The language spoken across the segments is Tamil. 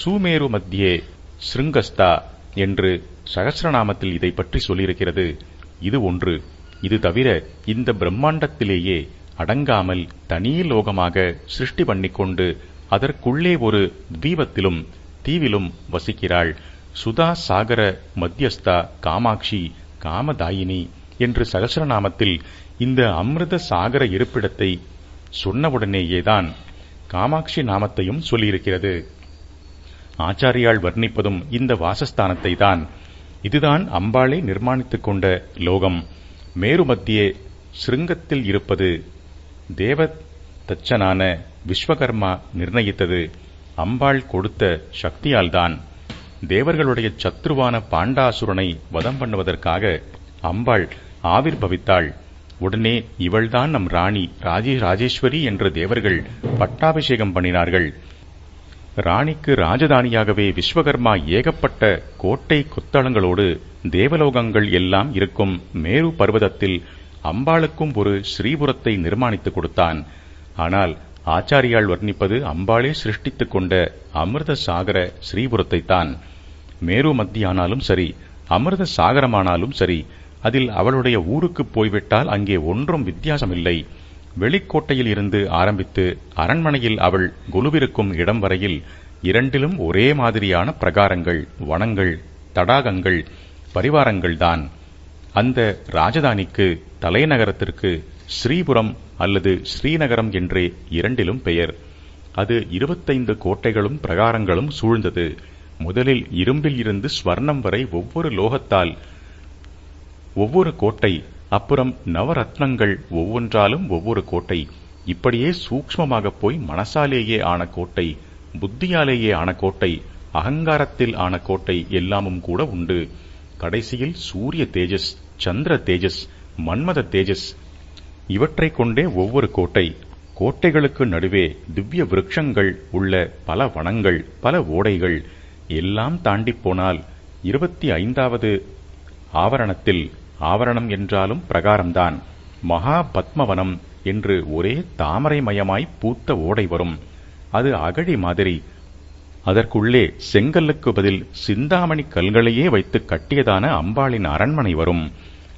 சூமேரு மத்தியே ஸ்ருங்கஸ்தா என்று சகசிரநாமத்தில் இதை பற்றி சொல்லியிருக்கிறது. இது ஒன்று. இது தவிர இந்த பிரம்மாண்டத்திலேயே அடங்காமல் தனி லோகமாக சிருஷ்டி பண்ணிக்கொண்டு அதற்குள்ளே ஒரு தீபத்திலும் தீவிலும் வசிக்கிறாள். சுதா சாகர மத்தியஸ்தா காமாட்சி காமதாயினி என்று சகஸ்ரநாமத்தில் இந்த அமிர்த சாகர இருப்பிடத்தை சொன்னவுடனேயேதான் காமாட்சி நாமத்தையும் சொல்லியிருக்கிறது. ஆச்சாரியால் வர்ணிப்பதும் இந்த வாசஸ்தானத்தை தான் இதுதான் அம்பாளை நிர்மாணித்துக் கொண்ட லோகம். மேரு மத்தியே சிருங்கத்தில் இருப்பது தேவ தச்சனான விஸ்வகர்மா நிர்ணயித்தது. அம்பாள் கொடுத்த சக்தியால்தான். தேவர்களுடைய சத்ருவான பாண்டாசுரனை வதம் பண்ணுவதற்காக அம்பாள் ஆவிர்பவித்தாள். உடனே இவள்தான் நம் ராணி ராஜே ராஜேஸ்வரி என்று தேவர்கள் பட்டாபிஷேகம் பண்ணினார்கள். ராணிக்கு ராஜதானியாகவே விஸ்வகர்மா ஏகப்பட்ட கோட்டை கொத்தளங்களோடு தேவலோகங்கள் எல்லாம் இருக்கும் மேரு பர்வதத்தில் அம்பாளுக்கும் ஒரு ஸ்ரீபுரத்தை நிர்மாணித்துக் கொடுத்தான். ஆனால் ஆச்சாரியால் வர்ணிப்பது அம்பாளே சிருஷ்டித்துக் கொண்ட அமிர்த சாகர ஸ்ரீபுரத்தைத்தான். மேரு மத்தியானாலும் சரி அமிர்த சாகரமானாலும் சரி அதில் அவளுடைய ஊருக்கு போய்விட்டால் அங்கே ஒன்றும் வித்தியாசமில்லை. வெளிக்கோட்டையில் இருந்து ஆரம்பித்து அரண்மனையில் அவள் குலுவிருக்கும் இடம் வரையில் இரண்டிலும் ஒரே மாதிரியான பிரகாரங்கள் வனங்கள் தடாகங்கள் பரிவாரங்கள்தான். அந்த ராஜதானிக்கு தலைநகரத்திற்கு ஸ்ரீபுரம் அல்லது ஸ்ரீநகரம் என்றே இரண்டிலும் பெயர். அது இருபத்தைந்து கோட்டைகளும் பிரகாரங்களும் சூழ்ந்தது. முதலில் இரும்பில் இருந்து ஸ்வர்ணம் வரை ஒவ்வொரு லோகத்தால் ஒவ்வொரு கோட்டை அப்புறம் நவரத்னங்கள் ஒவ்வொன்றாலும் ஒவ்வொரு கோட்டை. இப்படியே சூக்ஷ்மமாக போய் மனசாலேயே ஆன கோட்டை புத்தியாலேயே ஆன கோட்டை அகங்காரத்தில் ஆன கோட்டை எல்லாமும் கூட உண்டு. கடைசியில் சூரிய தேஜஸ் சந்திர தேஜஸ் மன்மத தேஜஸ். இவற்றைக் கொண்டே ஒவ்வொரு கோட்டை. கோட்டைகளுக்கு நடுவே திவ்ய விருட்சங்கள் உள்ள பல வனங்கள் பல ஓடைகள். எல்லாம் தாண்டிப் போனால் இருபத்தி ஐந்தாவது ஆவரணத்தில் ஆவரணம் என்றாலும் பிரகாரம்தான். மகா பத்மவனம் என்று ஒரே தாமரை மயமாய் பூத்த ஓடை வரும். அது அகழி மாதிரி. அதற்குள்ளே செங்கல்லுக்கு பதில் சிந்தாமணி கல்களையே வைத்து கட்டியதான அம்பாளின் அரண்மனை வரும்.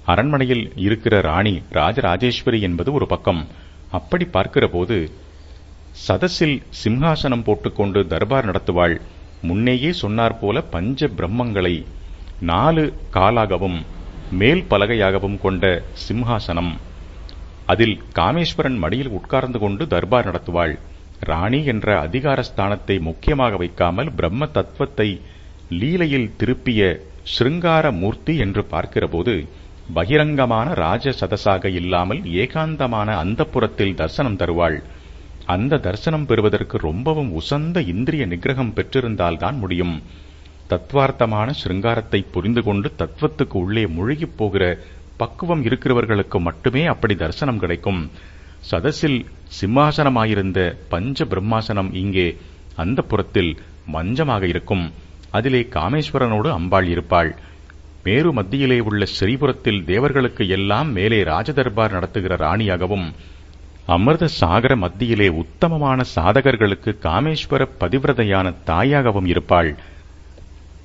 அரண்மனையில் இருக்கிற ராணி ராஜராஜேஸ்வரி என்பது ஒரு பக்கம். அப்படி பார்க்கிற போது சதஸில் சிம்ஹாசனம் போட்டுக்கொண்டு தர்பார் நடத்துவாள். முன்னேயே சொன்னார் போல பஞ்ச பிரம்மங்களை. நாலு காலாகவும் மேல் பலகையாகவும் கொண்ட சிம்ஹாசனம். அதில் காமேஸ்வரன் மடியில் உட்கார்ந்து கொண்டு தர்பார் நடத்துவாள். ராணி என்ற அதிகார ஸ்தானத்தை முக்கியமாக வைக்காமல் பிரம்ம தத்துவத்தை லீலையில் திருப்பிய ஸ்ருங்கார மூர்த்தி என்று பார்க்கிறபோது பகிரங்கமான ராஜ சதசாக இல்லாமல் ஏகாந்தமான அந்தப்புறத்தில் தரிசனம் தருவாள். அந்த தரிசனம் பெறுவதற்கு ரொம்பவும் உசந்த இந்திரிய நிகிரகம் பெற்றிருந்தால்தான் முடியும். தத்வார்த்தமான சிருங்காரத்தை புரிந்து கொண்டு தத்துவத்துக்கு உள்ளே முழுகிப் போகிற பக்குவம் இருக்கிறவர்களுக்கு மட்டுமே அப்படி தரிசனம் கிடைக்கும். சதஸில் சிம்மாசனமாயிருந்த பஞ்ச பிரம்மாசனம் இங்கே அந்த புறத்தில் மஞ்சமாக இருக்கும். அதிலே காமேஸ்வரனோடு அம்பாள் இருப்பாள். மேரு மத்தியிலே உள்ள ஸ்ரீபுரத்தில் தேவர்களுக்கு எல்லாம் மேலே ராஜதர்பார் நடத்துகிற ராணியாகவும் அமிர்த சாகர மத்தியிலே உத்தமமான சாதகர்களுக்கு காமேஸ்வர பதிவிரதையான தாயாகவும் இருப்பாள்.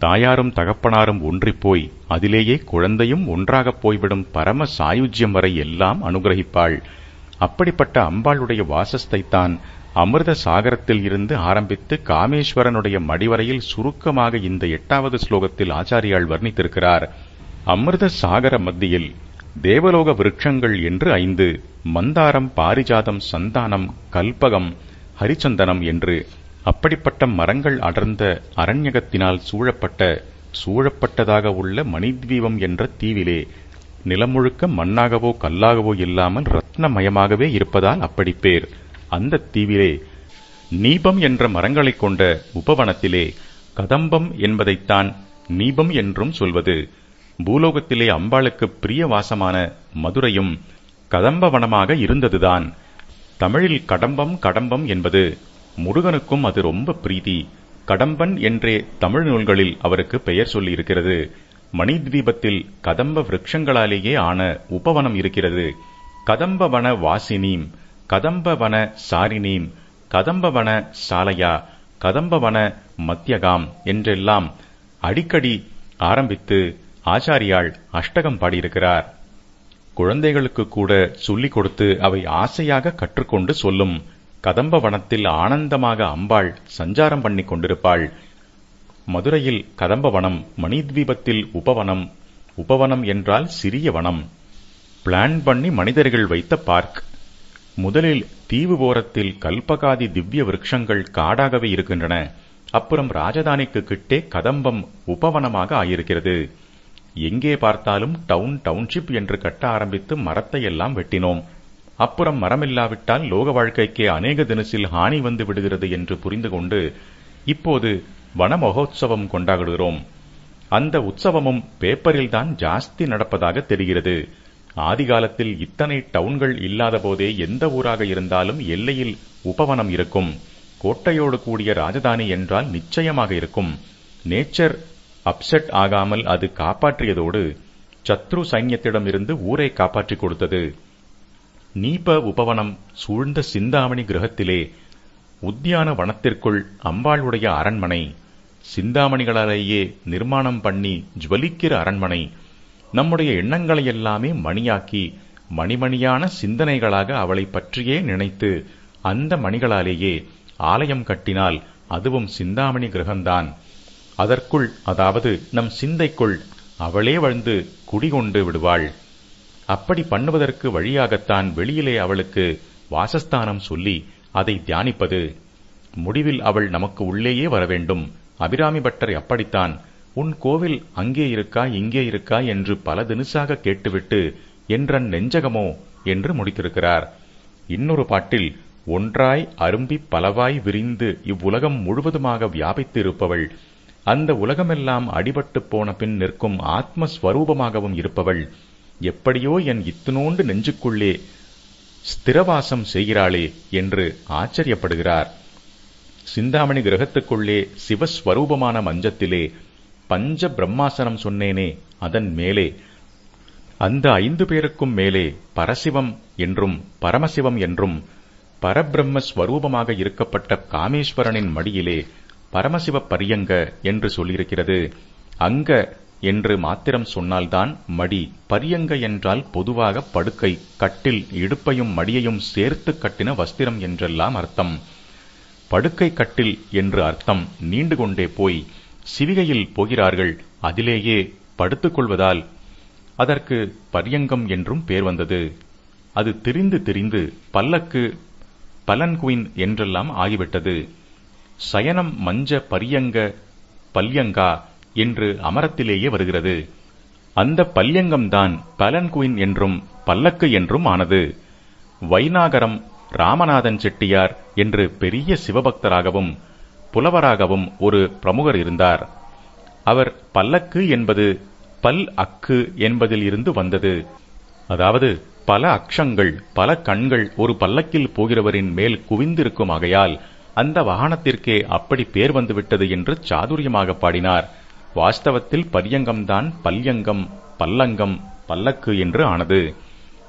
தாயாரும் தகப்பனாரும் ஒன்றிப்போய் அதிலேயே குழந்தையும் ஒன்றாகப் போய்விடும் பரம சாயுஜ்யம் வரை எல்லாம் அனுகிரகிப்பாள். அப்படிப்பட்ட அம்பாளுடைய வாசஸ்தைத்தான் அமிர்த சாகரத்தில் இருந்து ஆரம்பித்து காமேஸ்வரனுடைய மடிவரையில் சுருக்கமாக இந்த எட்டாவது ஸ்லோகத்தில் ஆச்சாரியால் வர்ணித்திருக்கிறார். அமிர்த சாகர மத்தியில் தேவலோக விருட்சங்கள் என்று ஐந்து மந்தாரம் பாரிஜாதம் சந்தானம் கல்பகம் ஹரிச்சந்தனம் என்று அப்படிப்பட்ட மரங்கள் அடர்ந்த அரண்யகத்தினால் சூழப்பட்ட சூழப்பட்டதாக உள்ள மணித்வீபம் என்ற தீவிலே நிலமுழுக்க மண்ணாகவோ கல்லாகவோ இல்லாமல் ரத்னமயமாகவே இருப்பதால் அப்படி பேர். அந்த தீவிலே நீபம் என்ற மரங்களைக் கொண்ட உபவனத்திலே கதம்பம் என்பதைத்தான் நீபம் என்றும் சொல்வது. பூலோகத்திலே அம்பாளுக்கு பிரிய வாசமான மதுரையும் கதம்பவனமாக இருந்ததுதான். தமிழில் கடம்பம் கடம்பம் என்பது முருகனுக்கும் அது ரொம்ப பிரீதி. கடம்பன் என்றே தமிழ் நூல்களில் அவருக்கு பெயர் சொல்லியிருக்கிறது. மணித்வீபத்தில் கதம்ப விரக்ஷங்களாலேயே ஆன உபவனம் இருக்கிறது. கதம்பவன வாசினீம் கதம்பவன சாரினீம் கதம்பவன சாலையா கதம்பவன மத்தியகாம் என்றெல்லாம் அடிக்கடி ஆரம்பித்து ஆச்சாரியாள் அஷ்டகம் பாடியிருக்கிறார். குழந்தைகளுக்கு கூட சொல்லிக் கொடுத்து அவை ஆசையாக கற்றுக்கொண்டு சொல்லும் கதம்ப வனத்தில் ஆனந்தமாக அம்பாள் சஞ்சாரம் பண்ணிக் கொண்டிருப்பாள். மதுரையில் கதம்பவனம் மணித்வீபத்தில் உபவனம் உபவனம் என்றால் சிறிய வனம். பிளான் பண்ணி மனிதர்கள் வைத்த பார்க். முதலில் தீவு ஓரத்தில் கல்பகாதி திவ்ய விருட்சங்கள் காடாகவே இருக்கின்றன. அப்புறம் ராஜதானிக்கு கிட்டே கதம்பம் உபவனமாக ஆயிருக்கிறது. எங்கே பார்த்தாலும் டவுன் டவுன்ஷிப் என்று கட்ட ஆரம்பித்து மரத்தை எல்லாம் வெட்டினோம். அப்புறம் மரமில்லாவிட்டால் லோக வாழ்க்கைக்கே அநேக தினசில் ஹானி வந்து விடுகிறது என்று புரிந்து கொண்டு இப்போது வன மகோத்சவம் கொண்டாடுகிறோம். அந்த உற்சவமும் பேப்பரில்தான் ஜாஸ்தி நடப்பதாக தெரிகிறது. ஆதிகாலத்தில் இத்தனை டவுன்கள் இல்லாத போதே எந்த ஊராக இருந்தாலும் எல்லையில் உபவனம் இருக்கும். கோட்டையோடு கூடிய ராஜதானி என்றால் நிச்சயமாக இருக்கும். நேச்சர் அப்செட் ஆகாமல் அது காப்பாற்றியதோடு சத்ரு சைன்யத்திடமிருந்து ஊரை காப்பாற்றிக் கொடுத்தது. நீப உபவனம் சூழ்ந்த சிந்தாமணி கிரகத்திலே உத்தியான வனத்திற்குள் அம்பாளுடைய அரண்மனை சிந்தாமணிகளாலேயே நிர்மாணம் பண்ணி ஜுவலிக்கிற அரண்மனை நம்முடைய எண்ணங்களை எல்லாமே மணியாக்கி மணிமணியான சிந்தனைகளாக அவளை பற்றியே நினைத்து அந்த மணிகளாலேயே ஆலயம் கட்டினால் அதுவும் சிந்தாமணி கிரகம்தான் அதற்குள் அதாவது நம் சிந்தைக்குள் அவளே வந்து குடிகொண்டு விடுவாள். அப்படி பண்ணுவதற்கு வழியாகத்தான் வெளியிலே அவளுக்கு வாசஸ்தானம் சொல்லி அதை தியானிப்பது. முடிவில் அவள் நமக்கு உள்ளேயே வரவேண்டும். அபிராமி பட்டர் அப்படித்தான். உன் கோவில் அங்கே இருக்கா இங்கே இருக்கா என்று பல தினுசாக கேட்டுவிட்டு என்றன் நெஞ்சகமோ? என்று முடித்திருக்கிறார். இன்னொரு பாட்டில் ஒன்றாய் அரும்பி பலவாய் விரிந்து இவ்வுலகம் முழுவதுமாக வியாபித்து இருப்பவள் அந்த உலகமெல்லாம் அடிபட்டு போன பின் நிற்கும் ஆத்மஸ்வரூபமாகவும் இருப்பவள். எப்படியோ என் இத்தினோண்டு நெஞ்சுக்குள்ளே ஸ்திரவாசம் செய்கிறாளே என்று ஆச்சரியப்படுகிறார். சிந்தாமணி கிரகத்துக்குள்ளே சிவஸ்வரூபமான மஞ்சத்திலே பஞ்ச பிரம்மாசனம் சொன்னேனே அதன் மேலே. அந்த ஐந்து பேருக்கும் மேலே பரசிவம் என்றும் பரமசிவம் என்றும் பரபிரம்ம ஸ்வரூபமாக இருக்கப்பட்ட காமேஸ்வரனின் மடியிலே பரமசிவ பரியங்க என்று சொல்லியிருக்கிறது. அங்க என்று மாத்திரம் சொன்னால்தான் மடி. பரியங்க என்றால் பொதுவாக படுக்கை கட்டில் இடுப்பையும் மடியையும் சேர்த்து கட்டின வஸ்திரம் என்றெல்லாம் அர்த்தம். படுக்கை கட்டில் என்று அர்த்தம் நீண்டு கொண்டே போய் சிவிகையில் போகிறார்கள். அதிலேயே படுத்துக்கொள்வதால் அதற்கு பரியங்கம் என்றும் பேர் வந்தது. அது திரிந்து திரிந்து பல்லக்கு பலன்குயின் என்றெல்லாம் ஆகிவிட்டது. சயனம் மஞ்ச பரியங்க பல்யங்கா என்று அமரத்திலேயே வருகிறது. அந்த பல்யங்கம்தான் பலன்குயின் என்றும் பல்லக்கு என்றும் ஆனது. வைநாகரம் ராமநாதன் செட்டியார் என்று பெரிய சிவபக்தராகவும் புலவராகவும் ஒரு பிரமுகர் இருந்தார். அவர் பல்லக்கு என்பது பல் அக்கு என்பதில் இருந்து வந்தது. அதாவது பல அக்ஷங்கள் பல கண்கள் ஒரு பல்லக்கில் போகிறவரின் மேல் குவிந்திருக்கும் ஆகையால் அந்த வாகனத்திற்கே அப்படி பேர் வந்துவிட்டது என்று சாதுரியமாக பாடினார். வாஸ்தவத்தில் பரியங்கம்தான் பல்யங்கம் பல்லங்கம் பல்லக்கு என்று ஆனது.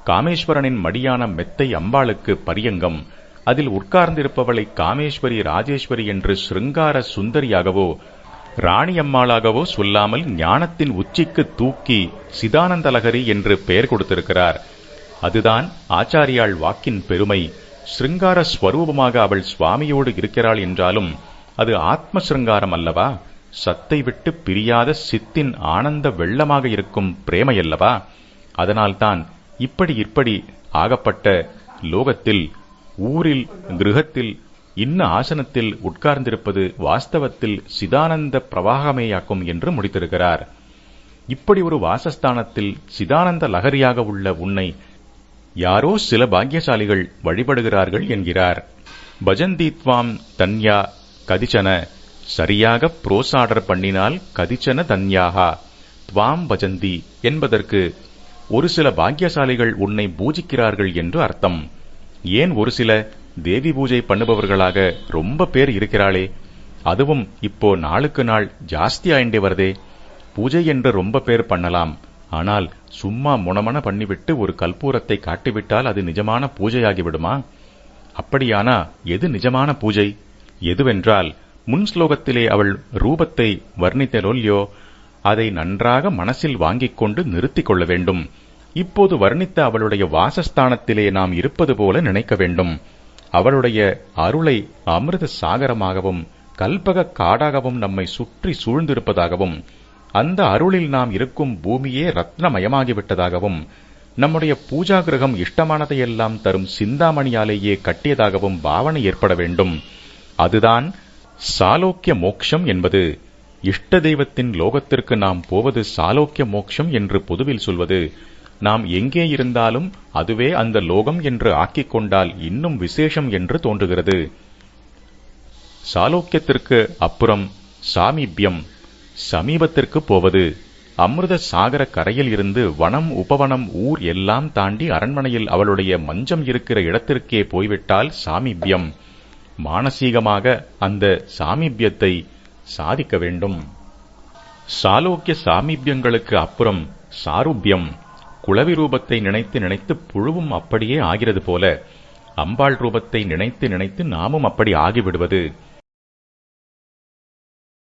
காமேஸ்வரனின் மடியான மெத்தை அம்பாளுக்கு பரியங்கம். அதில் உட்கார்ந்திருப்பவளை காமேஸ்வரி ராஜேஸ்வரி என்று சிருங்கார சுந்தரியாகவோ ராணியம்மாளாகவோ சொல்லாமல் ஞானத்தின் உச்சிக்கு தூக்கி சிதானந்தலகரி என்று பெயர் கொடுத்திருக்கிறார். அதுதான் ஆச்சாரியாள் வாக்கின் பெருமை. சிருங்கார ஸ்வரூபமாக அவள் சுவாமியோடு இருக்கிறாள் என்றாலும் அது ஆத்ம சிருங்காரம் அல்லவா? சத்தை விட்டு பிரியாத சித்தின் ஆனந்த வெள்ளமாக இருக்கும் பிரேமையல்லவா? அதனால்தான் இப்படி இப்படி ஆகப்பட்ட லோகத்தில் ஊரில் கிருகத்தில் இன்ன ஆசனத்தில் உட்கார்ந்திருப்பது வாஸ்தவத்தில் சிதானந்த பிரவாகமேயாக்கும் என்று முடித்திருக்கிறார். இப்படி ஒரு வாசஸ்தானத்தில் சிதானந்த லகரியாக உள்ள உன்னை யாரோ சில பாக்கியசாலிகள் வழிபடுகிறார்கள் என்கிறார். பஜந்தீத்வாம் தன்யா கதிச்சன சரியாக புரோசாடர் பண்ணினால் கதிச்சன தன்யாகா துவாம் பஜந்தி என்பதற்கு ஒரு சில பாக்கியசாலிகள் உன்னை பூஜிக்கிறார்கள் என்று அர்த்தம். ஏன் ஒரு சில தேவி பூஜை பண்ணுபவர்களாக ரொம்ப பேர் இருக்கிறாளே? அதுவும் இப்போ நாளுக்கு நாள் ஜாஸ்தி ஆயிண்டே வருதே. பூஜை என்று ரொம்ப பேர் பண்ணலாம். ஆனால் சும்மா முணமன பண்ணிவிட்டு ஒரு கற்பூரத்தை காட்டிவிட்டால் அது நிஜமான பூஜையாகிவிடுமா? அப்படியானா எது நிஜமான பூஜை? எதுவென்றால் முன் ஸ்லோகத்திலே அவள் ரூபத்தை வர்ணித்தலொல்லியோ அதை நன்றாக மனசில் வாங்கிக் கொண்டு நிறுத்திக் கொள்ள வேண்டும். இப்போது வர்ணித்த அவளுடைய வாசஸ்தானத்திலே நாம் இருப்பது போல நினைக்க வேண்டும். அவளுடைய அருளை அமிர்த சாகரமாகவும் கல்பக காடாகவும் நம்மை சுற்றி சூழ்ந்திருப்பதாகவும் அந்த அருளில் நாம் இருக்கும் பூமியே ரத்னமயமாகிவிட்டதாகவும் நம்முடைய பூஜா கிரகம் இஷ்டமானதையெல்லாம் தரும் சிந்தாமணியாலேயே கட்டியதாகவும் பாவனை ஏற்பட வேண்டும். அதுதான் சாலோக்கிய மோக்ஷம் என்பது இஷ்ட தெய்வத்தின் லோகத்திற்கு நாம் போவது சாலோக்கிய மோக்ஷம் என்று பொதுவில் சொல்வது. நாம் எங்கே இருந்தாலும் அதுவே அந்த லோகம் என்று ஆக்கிக் கொண்டால் இன்னும் விசேஷம் என்று தோன்றுகிறது. சாலோக்கியத்திற்கு அப்புறம் சாமீபியம் சமீபத்திற்கு போவது. அமிர்த சாகர கரையில் இருந்து வனம் உபவனம் ஊர் எல்லாம் தாண்டி அரண்மனையில் அவளுடைய மஞ்சம் இருக்கிற இடத்திற்கே போய்விட்டால் சாமீபியம். மானசீகமாக அந்த சாமீபியத்தை சாதிக்க வேண்டும். சாலோக்கிய சாமீபியங்களுக்கு அப்புறம் சாருபியம் குளவி ரூபத்தை நினைத்து நினைத்து புழுவும் அப்படியே ஆகிறது போல அம்பாள் ரூபத்தை நினைத்து நினைத்து நாமும் அப்படி ஆகிவிடுவது.